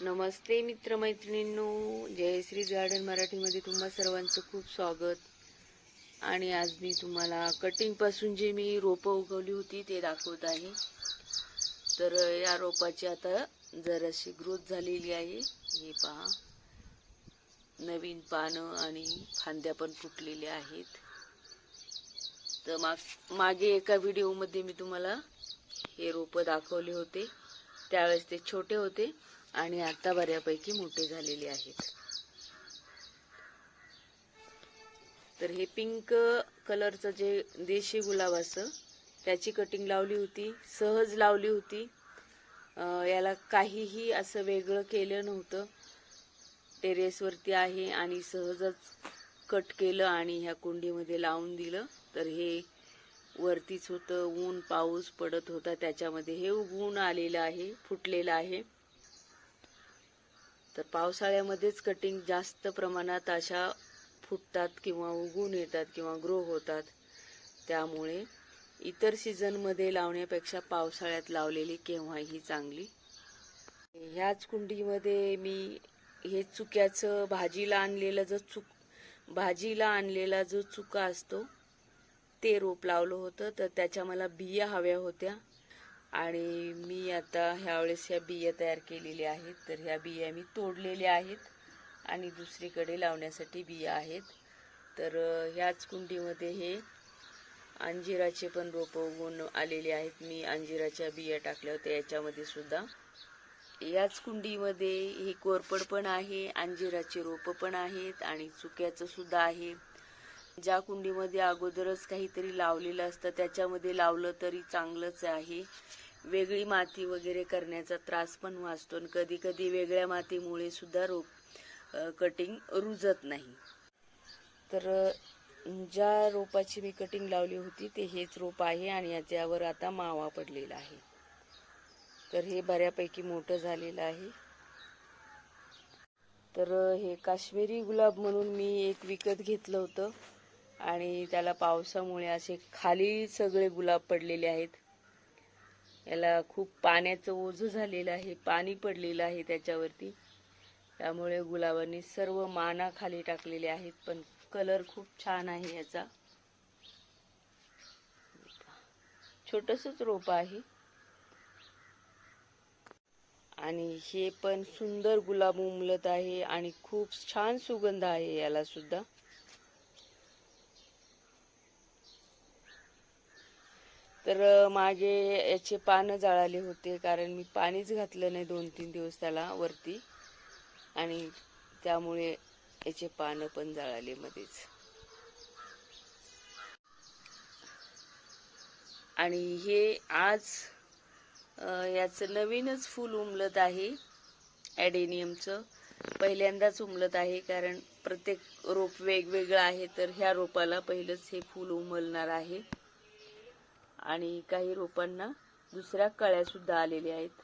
नमस्ते मित्रमैत्रिणींनो. Jayashree garden मराठीमध्ये तुम्हा सर्वांचं खूप स्वागत. आणि आज मी तुम्हाला कटिंगपासून जे मी रोपं उगवली होती ते दाखवत आहे. तर या रोपाची आता जराशी ग्रोथ झालेली आहे. हे पहा. नवीन पानं आणि फांद्या पण फुटलेल्या आहेत. तर माग मागे एका व्हिडिओमध्ये मी तुम्हाला हे रोपं दाखवले होते. त्यावेळेस ते छोटे होते आणि आता बऱ्यापैकी मोठे झालेले आहेत. तर हे पिंक कलरचं जे देशी गुलाब असं त्याची कटिंग लावली होती सहज लावली होती. याला काहीही असं वेगळं केलं नव्हतं. टेरेसवरती आहे आणि सहजच कट केलं आणि ह्या कुंडीमध्ये लावून दिलं. तर हे वरतीच होतं ऊन पाऊस पडत होता त्याच्यामध्ये हे उगवून आलेलं आहे फुटलेलं आहे. तर पावसाळ्यामध्येच कटिंग जास्त प्रमाणात अशा फुटतात किंवा उगून येतात किंवा ग्रो होतात. त्यामुळे इतर सीझनमध्ये लावण्यापेक्षा पावसाळ्यात लावलेली केव्हाही चांगली? ह्याच कुंडीमध्ये मी हे चुक्याचं भाजीला आणलेलं जो चुक भाजीला आणलेला जो चुका असतो ते रोप लावलं होतं तर त्याच्या मला बिया हव्या होत्या. आणि मी आता ह्यावेळेस ह्या बिया तयार केलेल्या आहेत. तर ह्या बिया मी तोडलेल्या आहेत आणि दुसरीकडे लावण्यासाठी बिया आहेत. तर ह्याच कुंडीमध्ये हे अंजिराचे पण रोपं उगवून आलेले आहेत. मी अंजिराच्या बिया टाकल्या होत्या याच्यामध्ये सुद्धा. याच कुंडीमध्ये हे कोरपड पण आहे अंजिराचे रोपं पण आहेत आणि चुक्याचं सुद्धा आहे. ज्या कुंडीमध्ये अगोदरच काहीतरी लावलेलं असतं त्याच्यामध्ये लावलं तरी चांगलंच आहे. वेगळी माती वगैरे करण्याचा त्रास पण वाचतो आणि कधी कधी वेगळ्या मातीमुळे सुद्धा रोप कटिंग रुजत नाही. तर ज्या रोपाची मी कटिंग लावली होती ते हेच रोप आहे आणि याच्यावर आता मावा पडलेला आहे. तर हे बऱ्यापैकी मोठं झालेलं आहे. तर हे काश्मीरी गुलाब म्हणून मी एक विकत घेतलं होतं. आणि त्याला पावसामुळे असे खाली सगळे गुलाब पडलेले आहेत. याला खूप पाण्याचं ओझं झालेलं आहे पाणी पडलेलं आहे त्याच्यावरती. त्यामुळे गुलाबांनी सर्व माना खाली टाकलेले आहेत पण कलर खूप छान आहे याचा. छोटसच रोप आहे. आणि हे पण सुंदर गुलाब उमलत आहे आणि खूप छान सुगंध आहे याला सुद्धा. तर मागे याचे पानं जळाले होते कारण मी पाणीच घातलं नाही दोन तीन दिवस त्याला वरती. आणि त्यामुळे याचे पानं पण जळाले मध्येच. आणि हे आज याचं नवीनच फूल उमलत आहे ॲडेनियमचं. पहिल्यांदाच उमलत आहे कारण प्रत्येक रोप वेगवेगळं आहे तर ह्या रोपाला पहिलंच हे फूल उमलणार आहे. आणि काही रोपांना दुसऱ्या कळ्या सुद्धा आलेल्या आहेत.